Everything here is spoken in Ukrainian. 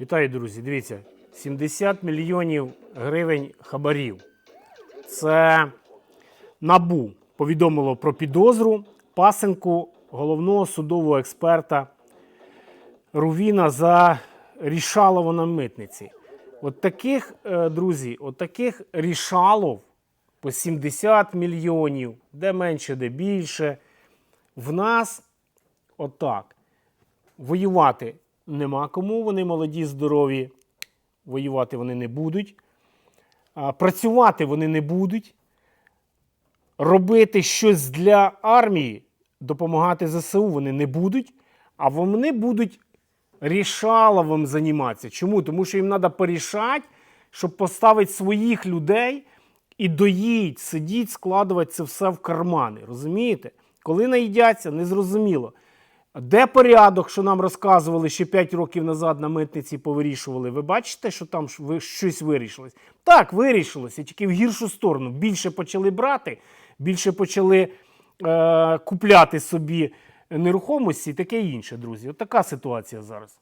Вітаю, друзі. Дивіться, 70 мільйонів гривень хабарів. Це набу повідомило про підозру пасенку головного судового експерта Рувіна за рішалово на митниці. От таких, е, друзі, от таких рішалов по 70 мільйонів, де менше, де більше. В нас отак. Воювати нема кому, вони молоді, здорові. Воювати вони не будуть. Працювати вони не будуть. Робити щось для армії, допомагати ЗСУ вони не будуть, а вони будуть рішаловим займатися. Чому? Тому що їм треба порішати, щоб поставити своїх людей і доїть, сидіть, складувати це все в кармани. Розумієте? Коли наїдяться, незрозуміло. Де порядок, що нам розказували ще 5 років назад на митниці повирішували? Ви бачите, що там щось вирішилось? Так, вирішилося, тільки в гіршу сторону. Більше почали брати, більше почали е, купляти собі нерухомості і таке інше, друзі. От така ситуація зараз.